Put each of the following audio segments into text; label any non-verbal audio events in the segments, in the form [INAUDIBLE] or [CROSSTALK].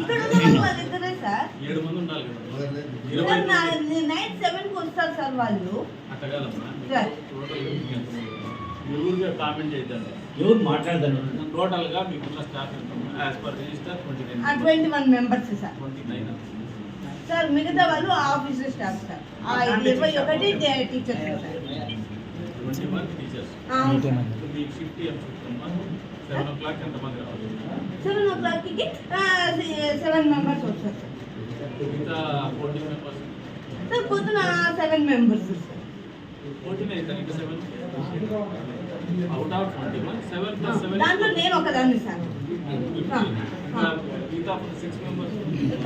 ఇక్కడ వాళ్ళిద్దరే సార్? ఏడు మంది ఉండాలి నైట్ సెవెన్కి వస్తారు సార్. వాళ్ళు ఎవరు మాట్లాడదాను టోటల్గా మీకున్న staff as per register twenty ఆ nine twenty one members sir twenty nine sir మిగతా వాళ్ళు ఆఫీస్ స్టాఫ్ సార్. ఆ ఇరవై ఒకటి teachers sir. Twenty one teachers. మీకు సెవెన్ ఓ క్లాక్ ఎంతమంది రావాలి? సెవెన్ ఓ క్లాక్కి సెవెన్ మెంబర్స్ వస్తారు సార్ మిగతా ఫోర్టీన్ మెంబర్స్ సార్ పొద్దున సెవెన్ మెంబర్స్ సార్ ఫోర్టీన్ అవుతారు ఇంకా seven out of twenty one seven plus seven దాంట్లో నేను ఒకదాన్ని సార్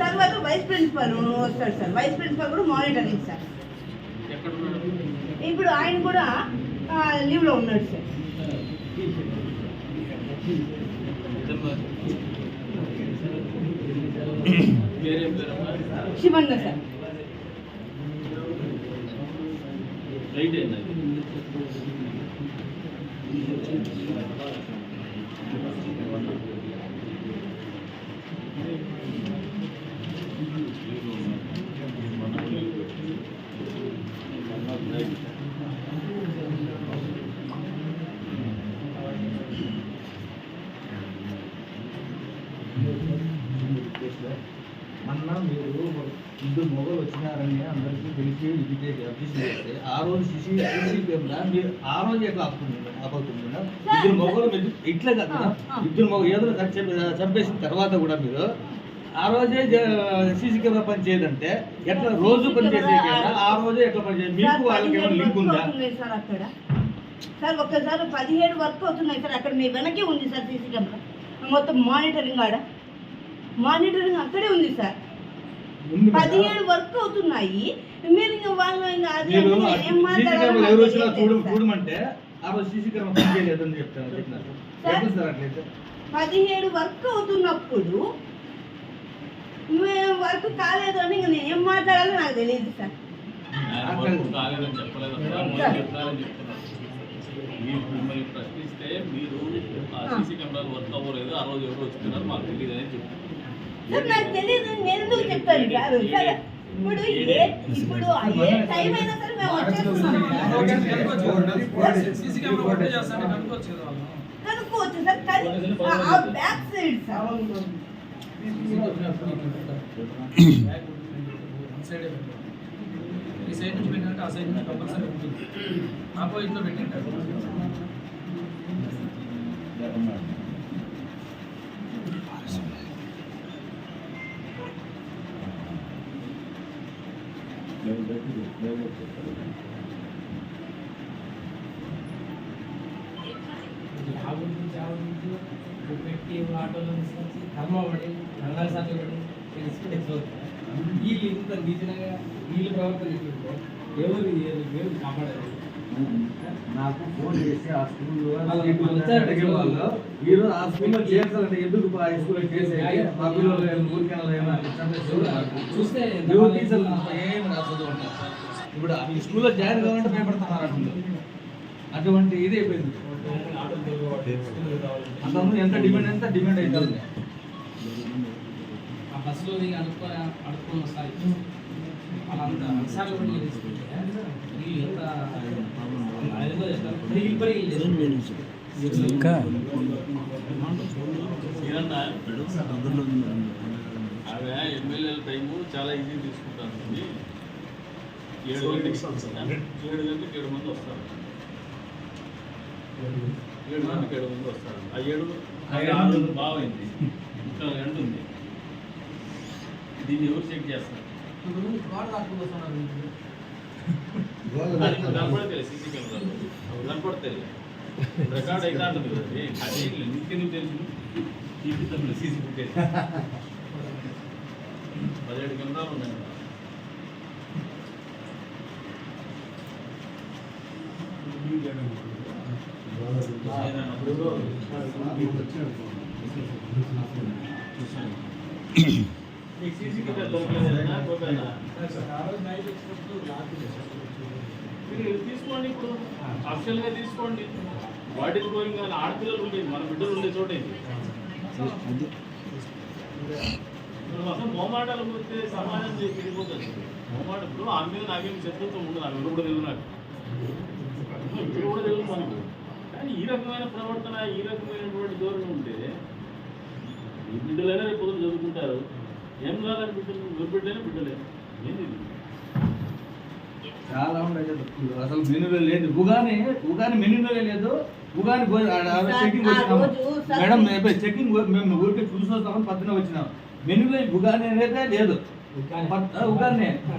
తర్వాత వైస్ ప్రిన్సిపల్ వస్తాడు సార్ వైస్ ప్రిన్సిపల్ కూడా మానిటరింగ్ సార్ ఇప్పుడు ఆయన కూడా లీవ్లో ఉన్నాడు సార్ శివన్న సార్ రైట్ అయింది మొన్న మీరు ఇద్దరు మొగలు వచ్చినారని అందరికీ తెలిసి ఇది చేస్తే ఆ రోజు సిసి సీసీ కెమెరా మీరు ఆ రోజు ఎట్లా ఆపుతుంది మేడం ఇద్దరు మొగలు మీరు ఇట్లా కాదు. ఇద్దరు మొగలు ఏదో చంపేసిన తర్వాత కూడా మీరు ఆ రోజే సీసీ కెమెరా పని చేయదంటే ఎట్లా రోజు పని చేసే కెమెరా ఆ రోజే ఎట్లా పని చేయాలి? మీకు వాళ్ళకి ఏమైనా లింక్ ఉందా? సార్ అక్కడ. సార్ ఒక్కసారి పదిహేడు వర్క్ అవుతున్నాయి సార్. అక్కడ మీ వెనకే ఉంది సార్ సీసీ కెమెరా మొత్తం మానిటరింగ్ ఆడ. మానిటరింగ్ అక్కడే ఉంది సార్. పదిహేడు వర్క్ అవుతున్నాయి. మీరు ఇంకా వాళ్ళు ఇంకా అది ఏం. చూడమంటే ఆ రోజు సీసీ కెమెరా చెప్తాను పదిహేడు వర్క్ అవుతున్నప్పుడు మేము వర్క్ కాలేదు అని ఇంకా నేను ఏం మాట్లాడాలో నాకు తెలియదు సార్. మిమ్మల్ని ప్రశ్నిస్తే మీరు ఆ సీసీ కెమెరాలు వర్క్ అవ్వలేదు ఆ రోజు ఎవరు వచ్చినారు మాకు తెలియదు అని చెప్తున్నారు సార్ నాకు తెలియదు నేను ఎందుకు చెప్తాను సార్. ఇప్పుడు ఏ ఇప్పుడు ఏ టైం అయినా సరే మేము వచ్చేస్తున్నాం. కనుక్కోవచ్చు సార్ కానీ ఆ- బ్యాక్ సైడ్ సార్. ఈ సైడ్ నుంచి పెట్టినట్టు ఆ సైడ్ నుంచి కంపల్సరీ ఉంటుంది. ఆపోజిట్లో పెట్టింటారు. పెట్టి ఆటోలో తీసుకొచ్చి ధర్మ పడి రంగాల సార్లు తీసుకుంటే వీళ్ళు ఇంత నీచనగా వీళ్ళు. ప్రవర్తన ఇస్తుంటే ఎవరు ఎవరు కాపాడారు నాకు ఫోన్ చేసి ఆ స్కూల్లో వాళ్ళు వచ్చారు. అడిగే వాళ్ళు ఈ రోజు ఆ స్కూల్లో చేర్చాలంటే ఎందుకు ఆ స్కూల్లో చేసేది మా పిల్లలు ఊరికెళ్ళలేమో చూస్తే టీచర్లు ఏం రాసదు అంటారు ఇప్పుడు ఈ స్కూల్లో జాయిన్ కావాలంటే భయపడుతున్నారు అంటున్నారు అటువంటి ఇది అయిపోయింది అంతకుముందు ఎంత డిమాండ్ ఎంత డిమాండ్ అవుతుంది ఆ బస్సులో దిగి అడుక్కొని అడుక్కొని వస్తారు వాళ్ళంతా అన్సార్లు కూడా తీసుకుంటే వీళ్ళు ఎంత. ఏమన్నా? ఆమె ఎమ్మెల్యేల టైము చాలా ఈజీ తీసుకుంటాను ఏడు గంటకి ఏడు గంటకి ఏడు మంది వస్తారు. ఏడు గంటకి ఏడు మంది వస్తారు. ఆ ఏడు ఆ ఆరు బాగైంది ఇంకా గంట ఉంది. దీన్ని ఎవరు చెక్ చేస్తారు? కనపడతాయి సీసీ కెమెరాలు. అవి కనపడతాయి రికార్డ్ అయితే అది నీకెందుకు తెలుసు చూపిస్తాం సీసీ ఫుటేజ్. [LAUGHS] పదిహేడు కెమెరాలు ఉన్నాయి కదా. మీకు సీసీ కెమెరా దొరకలేదా దొరకలేదా మీరు తీసుకోండి ఇప్పుడు అఫిషియల్గా తీసుకోండి వాటికి గోయింగ్ కానీ ఆడపిల్లలు ఉండేది మన బిడ్డలు ఉండే చోట ఇది అసలు మోమాటాలు పోతే సమాజం తిరిగిపోతుంది మోమాట ఇప్పుడు ఆమె మీద నాకేం శత్రుత్వం ఉండదు ఆమె కూడా తెలియదు నాకు ఇప్పుడు కూడా తెలియదు మనకు కానీ ఈ రకమైన ప్రవర్తన ఈ రకమైనటువంటి ధోరణి ఉంటే ఈ బిడ్డలైనా రేపు పొద్దున చదువుకుంటారు. ఏం కాదని బిడ్డలు? ఎవరు బిడ్డలే. ఏంది? చాలా ఉన్నాయి. అసలు మెనూలో లేదు. ఉగాని ఉగాని మెనూలో లేదు. ఉగాని ఆ వచ్చినాము. రోజు సార్ మేడం మీ- మేము చెకింగ్ మేము ఊరికి చూసి వస్తామని పక్కన వచ్చినాం మెనూలో ఈ ఉగాని అనేది లేదు. ఉగాని.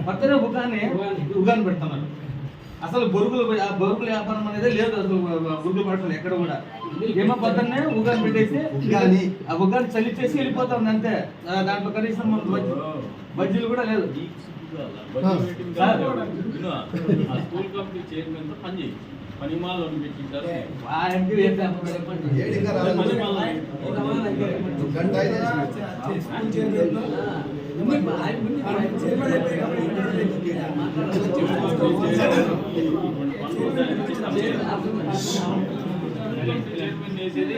పక్కనే ఉగాని. ఉగాని. పెడుతున్నారు అసలు బొరుగులు ఆ బొరుగుల వ్యాపారం అనేది లేదు అసలు పడతారు ఎక్కడ కూడా. ఏమో పొద్దున్నే ఉగాని పెట్టేసి. ఆ ఉగాని చల్లిచ్చేసి వెళ్ళిపోతాం అంతే. దాంట్లో కనీసం బజ్జీ- బజ్జీలు కూడా లేదు. స్కూల్ కమిటీ చైర్మన్ పని చేయి. పని మాలో పెట్టింటారు గంట అయితే చేసి చైర్మన్ చేసేది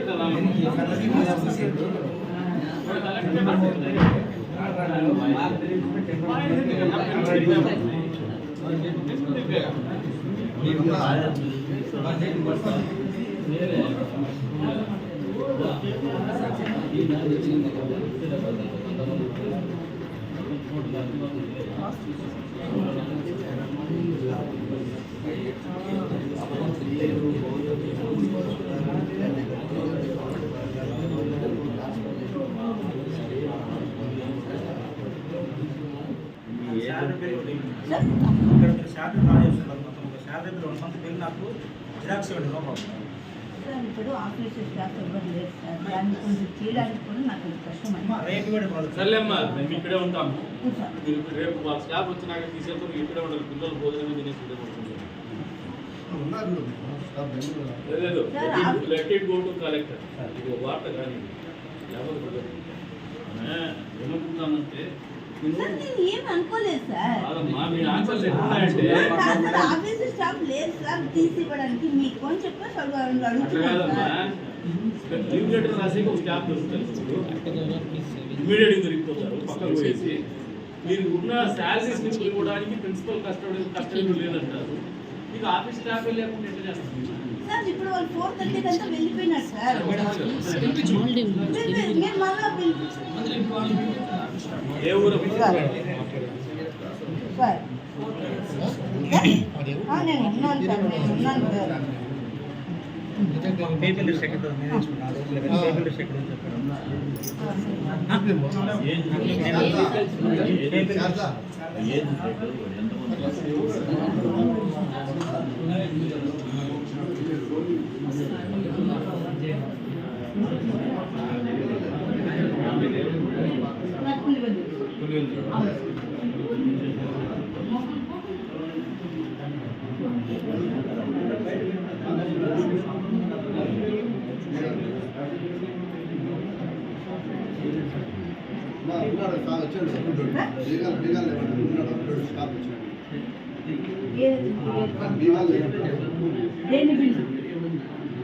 ఇక్కడ మీరు శాలరీ డ్రా చేస్తున్నారు మొత్తం ఒక శాలరీ మీరు వన్ మంత్ బిల్ నాకు జిరాక్స్ ఇవ్వండి నో ప్రాబ్లం. ఇప్పుడు ఆఫీస్ స్టాఫ్ ఎవరు లేదు సార్ దాన్ని కొంచెం చేయడానికి కూడా నాకు కష్టం మేము ఇక్కడే ఉంటాము రేపు వాళ్ళ స్టాఫ్ వచ్చినాక తీసేప్పుడు ఇక్కడే ఉంటారు. పిల్లలు భోజనం తినేసి ఇక్కడే బెంగళూరు లేదు let it go to collector ఇది వార్త కానీ లేకపోతే కుదరదు. ఏం అనుకోలేదు సార్. ఆఫీస్ స్టాఫ్ లేదు సార్ తీసి ఇవ్వడానికి మీకు అని చెప్పి అసలు వాళ్ళు అడుగుతున్నారు లీవ్ లెటర్ రాసి ఒక స్టాఫ్ దొరుకుతుంది. ఇమీడియట్గా దొరికిపోతారు పక్కకు పోయేసి. మీరు ఉన్న శాలరీస్ నుంచి ఇవ్వడానికి ప్రిన్సిపల్ కస్టడీ కస్టడీ లేదంటారు. మీకు ఆఫీస్ స్టాఫ్ లేకుండా ఎట్లా చేస్తుంది సార్ ఇప్పుడు వాళ్ళు ఫోర్ థర్టీ కంతా వెళ్ళిపోయినారు సార్. ఏ ఊరు నేను ఉన్నాను సార్ నేను ఉన్నాను సార్. పేపర్ లిస్ట్ ఎక్కడ ఉంది? నేను చూసుకున్నా. ఆ. రోజు లెవెన్ పేపర్ లిస్ట్ ఎక్కడ ఉంది చెప్పండి. శారదా నాకు ఇవ్వండి. అవును. స్టాఫ్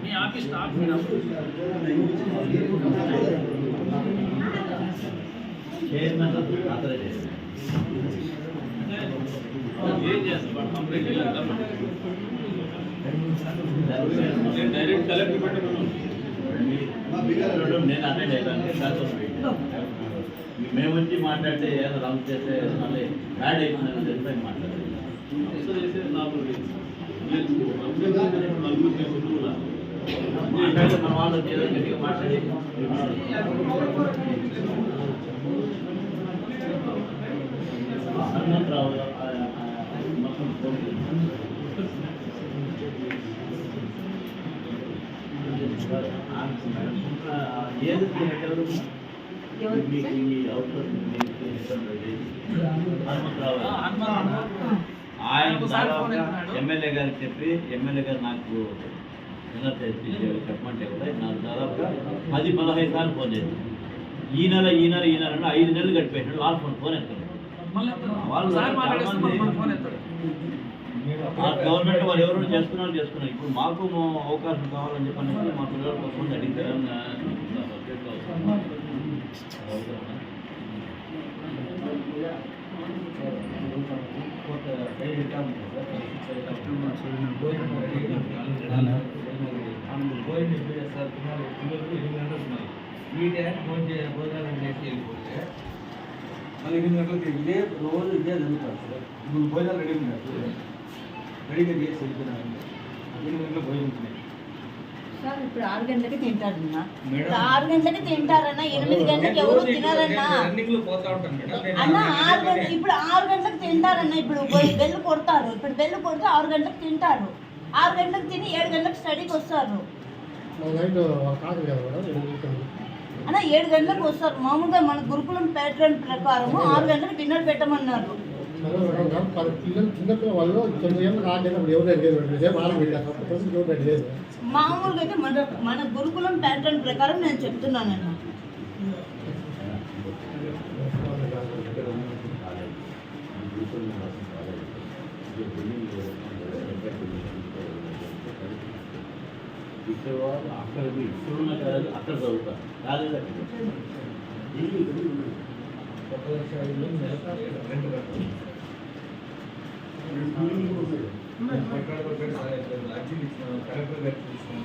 మీ ఆఫీస్ స్టాఫ్ ఏం చేస్తాం కంప్లైంట్ నేను డైరెక్ట్ కలెక్టర్ పెట్టమన్నాను మా బీగాలు చూడు, నేను అటెండ్ అయ్యాను శాతం మేము వచ్చి మాట్లాడితే ఏదో రాంగ్ చేస్తే మళ్ళీ బ్యాడ్ అయిపోయిందని చెప్పి మాట్లాడాలి అవసరం చేసేది నాకు లేదు. లేదు. అవసరం చేసేది నలుగురు నేను ఉండులా. మాట్లాడితే మన వాళ్ళు వచ్చి ఏదో గట్టిగా మాట్లాడి హనుమంతరావు మొత్తం ఏది ఎవరు ఆయన ఎమ్మెల్యే గారికి చెప్పి ఎమ్మెల్యే గారు నాకు వినతి చెప్పమంటే కూడా నాకు దాదాపుగా పది పదహైదు సార్లు ఫోన్ చేశాను ఈ నెల ఈ నెల ఈ నెల అంటే ఐదు నెలలు గడిపేసాడు వాళ్ళు ఫోన్ ఫోన్ వాళ్ళు ఎత్తాడు ఆ గవర్నమెంట్ వాళ్ళు ఎవరు చేసుకున్నారు చేసుకున్నారు. ఇప్పుడు మాకు మా- అవకాశం కావాలని చెప్పి మా పిల్లల కోసం అడిగితే నా- నా సబ్జెక్ట్లో ఈ టైం ఫోన్ చేయాలి భోజనం చేసి వెళ్ళిపోతే మళ్ళీ ఎనిమిది గంటలకు ఇదే రోజు ఇదే జరుగుతుంది సార్. ఇప్పుడు భోజనాలు రెడీ ఉన్నాయి రెడీగా చేసి వెళ్ళిపోయినా ఎనిమిది గంటలకు భోజనం సార్ ఇప్పుడు ఆరు గంటలకి తింటారన్నా మేడం. ఇప్పుడు ఆరు గంటలకి తింటారన్నా ఎనిమిది గంటలకు ఎవరు తినారన్నా మేడం. అన్న ఆరు గంటలకు ఇప్పుడు ఆరు గంటలకు తింటారన్న ఇప్పుడు పోయి బెల్లు కొడతారు. ఇప్పుడు బెల్లు కొడితే ఆరు గంటలకు తింటారు. ఆరు గంటలకు తిని ఏడు గంటలకు స్టడీకి వస్తారు. నైట్ కాదు కదా మేడం ఎనిమిది తొమ్మిది. అన్న ఏడు గంటలకు వస్తారు. మామూలుగా మన గురుకులం ప్యాటర్న్ ప్రకారం ఆరు గంటలకు డిన్నర్ పెట్టమన్నారు. పిల్లలు మామూలుగా అయితే మన మన గురుకులం ప్యాటర్న్ ప్రకారం నేను చెప్తున్నానన్న. ఇచ్చేవాళ్ళు అక్కడ ఇప్పుడున్న కాదు అక్కడ చదువుతారు. కాలేదు ఒక లక్ష ఐదు రెండు.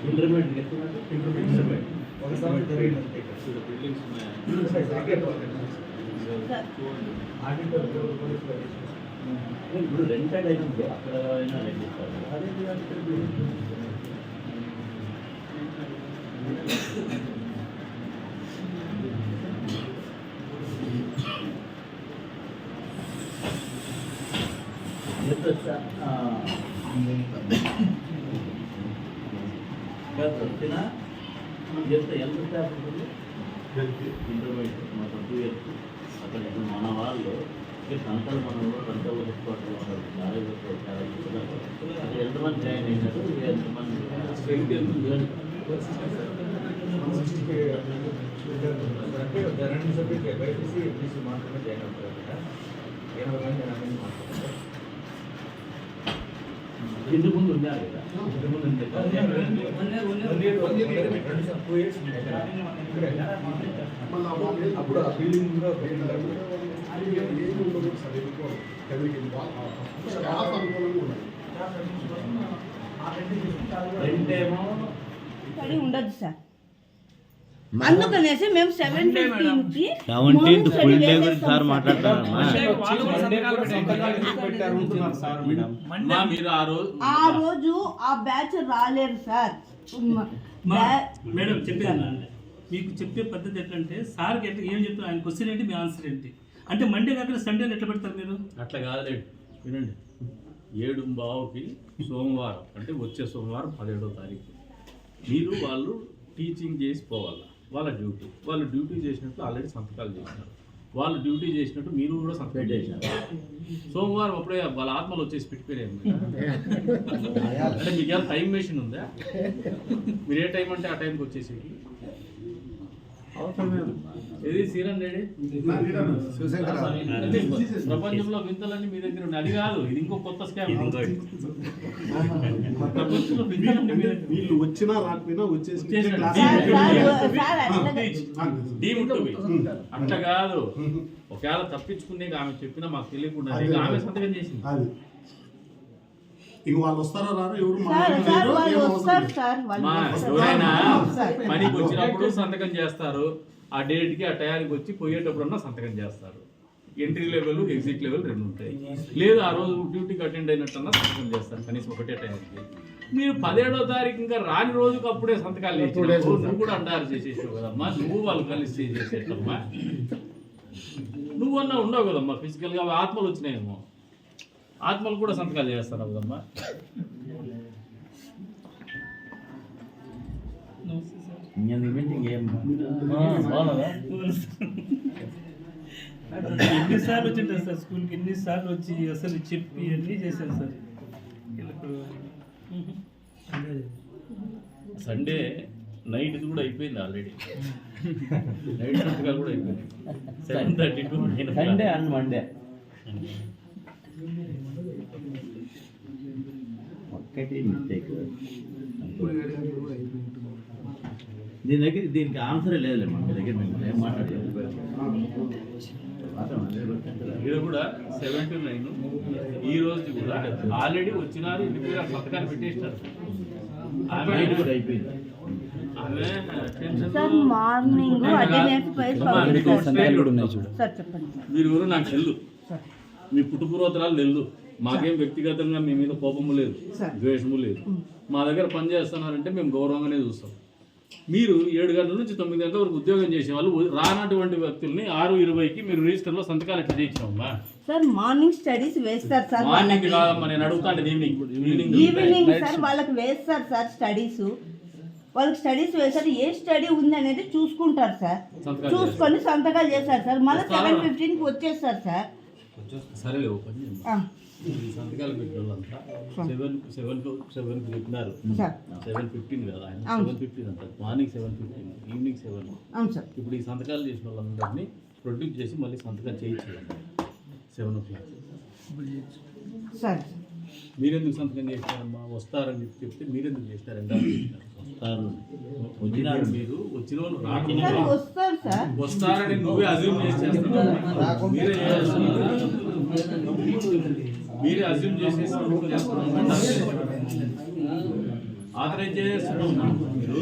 Intermediate intermediate. బిల్డింగ్స్ ఉన్నాయి. ఇప్పుడు రెంటెడ్ అయినప్పుడు అక్కడ అయినా రెంట్ ఇస్తారు అదే ఎంత ఎంత స్టాఫ్ ఉంటుంది ఇంటర్మీడియట్ మొత్తం టూ ఇయర్స్ అక్కడ మన వాళ్ళు సంతల మనలో సంతల హెడ్క్వార్టర్లో ఉన్నారు చాలా ఎక్కువ, చాలా ఎంతమంది జాయిన్ అయినారు? ఎంతమంది అంటే రెండు సబ్జెక్ట్ బైపీసీ ఎంపీసీ మాత్రమే జాయిన్ అవుతారు ఎనభై మంది ఎనభై మాట్లాడతారు ఇంటి ముందు ఉన్నారు కదా ఇంటి ముందు వన్ వన్ అప్పుడు ఆ బిల్డింగ్ కూడా రెండేమో స్టడీ ఉండదు సార్. అందుకనేసి మేము సెవెన్ ఫిఫ్టీన్కి full day గురించి సార్ మాట్లాడతారమ్మా. వాళ్ళు కూడా సంతకాలు సంతకాలు ఎందుకు పెట్టారు అంటున్నారు సార్ మేడం మా మీరు ఆ రోజు ఆ బ్యాచ్ రాలేరు సార్. మేడం చెప్పేది మీకు చెప్పే పద్ధతి ఎట్లంటే సార్కి ఎట్లా ఏం చెప్తారు? ఆయన క్వశ్చన్ ఏంటి? మీ ఆన్సర్ ఏంటి? అంటే మండే కాకుండా సండేని ఎట్లా పెడతారు మీరు? అట్లా కాదులేండి వినండి. ఏడు బావుకి సోమవారం అంటే వచ్చే సోమవారం పదిహేడో తారీఖు. మీరు వాళ్ళు టీచింగ్ చేసి పోవాలి వాళ్ళ డ్యూటీ వాళ్ళు డ్యూటీ చేసినట్టు ఆల్రెడీ సంతకాలు చేసినారు. వాళ్ళు డ్యూటీ చేసినట్టు మీరు కూడా సంతకం చేసినారు సోమవారం అప్పుడే వాళ్ళ ఆత్మలు వచ్చేసి పెట్టిపోయారు [LAUGHS] అంటే మీకు ఏమైనా టైం మెషిన్ ఉందా? మీరు ఏ టైం అంటే ఆ టైంకి వచ్చేసి ఇది సీరన్ ప్రపంచంలో వింతలన్నీ మీ దగ్గర ఉన్నాయి. అది కాదు ఇది ఇంకో కొత్త స్కామ్ ప్రపంచంలో వింతలన్నీ మీ దగ్గర వీళ్ళు వచ్చినా రాకపోయినా వచ్చేసి అట్లా కాదు. ఒకవేళ తప్పించుకునే ఆమె చెప్పినా మాకు తెలియకుండా ఆమె సంతకం చేసింది. అది. ఇంక వాళ్ళు వస్తారో రారో ఎవరు. పనికి వచ్చినప్పుడు సంతకం చేస్తారు. ఆ డేట్కి ఆ టయానికి వచ్చి పోయేటప్పుడన్నా సంతకం చేస్తారు. ఎంట్రీ లెవెల్ ఎగ్జిట్ లెవెల్ రెండు ఉంటాయి. లేదు ఆ రోజు డ్యూటీకి అటెండ్ అయినట్టన్నా సంతకం చేస్తారు. కనీసం ఒకటే టైంకి. మీరు పదిహేడో తారీఖు ఇంకా రాని రోజుకి అప్పుడే సంతకాలు నువ్వు కూడా అండారు చేసేసావు కదమ్మా. నువ్వు వాళ్ళు కలిసి చేసేటమ్మా. నువ్వన్నా ఉండవు కదమ్మా. ఫిజికల్గా ఆత్మలు వచ్చినాయేమో. ఆత్మలు కూడా సంతకాలు చేస్తారు బాగున్నదా ఎన్నిసార్లు వచ్చింటారు సార్ స్కూల్కి? ఎన్నిసార్లు వచ్చి అసలు చెప్పి అన్నీ చేశాను సార్. సండే నైట్ కూడా అయిపోయింది ఆల్రెడీ. నైట్ సంతకాలు కూడా అయిపోయింది seven thirty to Sunday and Monday. Mistake. దీని దగ్గర దీనికి ఆన్సరే లేదులే మీ దగ్గర మేము ఏం మాట్లాడలేదు. ఇది కూడా సెవెంటీ నైన్ ఈ రోజు కూడా ఆల్రెడీ వచ్చినారు ఇంటి మీద పథకాన్ని పెట్టేసినారు. ఆమె నైట్ కూడా అయిపోయింది. ఆమె tension sir morning attendance price sir. చెప్పండి సార్ మీరు ఎవరు నాకు తెల్లు మీ పుట్టుపూర్వతరాలు తెల్లు మాకేం వ్యక్తిగతంగా మీ మీద కోపము లేదు సార్. ద్వేషము లేదు. మా దగ్గర పని చేస్తున్నారంటే మేము గౌరవంగానే చూస్తాం. మీరు ఏడు గంటల నుంచి తొమ్మిది గంటల వరకు ఉద్యోగం చేసే వాళ్ళు రానటువంటి వ్యక్తుల్ని ఆరు ఇరవైకి మీరు రిజిస్టర్లో సంతకాలు ఎట్లా చేయించామమ్మా సార్ మార్నింగ్ స్టడీస్ వేస్తారు సార్ మార్నింగ్ వాళ్ళకి. కాదమ్మా నేను అడుగుతాను ఈవినింగ్ ఈవినింగ్ ఈవినింగ్ సార్ వాళ్ళకి వేస్తారు సార్ స్టడీస్. వాళ్ళకి స్టడీస్ వేస్తారు ఏ స్టడీ ఉంది అనేది చూసుకుంటారు సార్. చూసుకొని సంతకాలు చేస్తారు సార్. మళ్ళీ? సెవెన్ ఫిఫ్టీన్కి వచ్చేస్తారు సార్. ఈ సంతకాలు పెట్టిన సెవెన్ సెవెన్ సెవెన్ పెట్టినారు. సెవెన్ ఫిఫ్టీన్ కదా ఆయన. సెవెన్ ఫిఫ్టీన్ అంటారు morning seven fifteen evening seven అవును సార్ ఇప్పుడు ఈ సంతకాలు చేసిన వాళ్ళందరినీ ప్రొడ్యూస్ చేసి మళ్ళీ సంతకం చేయించాలి సెవెన్ ఓ క్లాక్ సరే మీరెందుకు సంతకం చేసినారమ్మా? వస్తారని చెప్పి చెప్తే మీరెందుకు చేసినారండి. వస్తారు. వచ్చినారు మీరు వచ్చిన వాళ్ళు రాకుండా వస్తారని నువ్వే అజ్యూమ్ చేసి చేస్తున్నావు మీరే చేస్తున్నారు. మీరే అజ్యూమ్ చేసేసి ఆథరైజ్ చేస్తున్నారు మీరు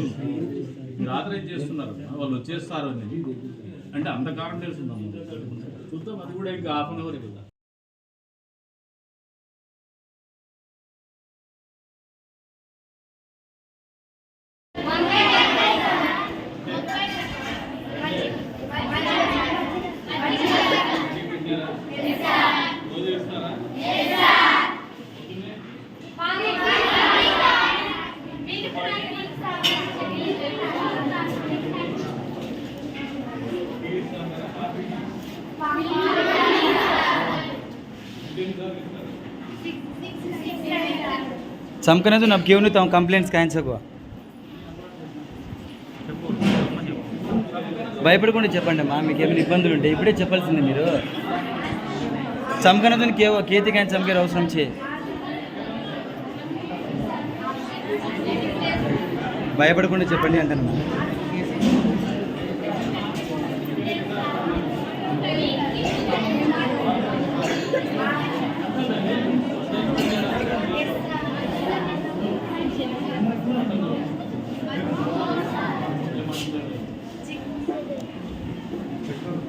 మీరు ఆథరైజ్ చేస్తున్నారు వాళ్ళు వచ్చేస్తారు అని. అంటే అంత కారణం తెలుసుందాం చూద్దాం అది కూడా ఇంకా హాఫ్ అన్ అవర్ కదా. चमकने तो अब क्यों नहीं तो कंप्लेंट्स కాయని సగో భయపడకుండా చెప్పండి అమ్మా మీకు ఏమైనా ఇబ్బందులు ఉంటే ఇప్పుడే చెప్పాల్సింది మీరు చమకనతో కేవ కేతి కానీ చమకేరు అవసరం చే భయపడకుండా చెప్పండి అంటాను sector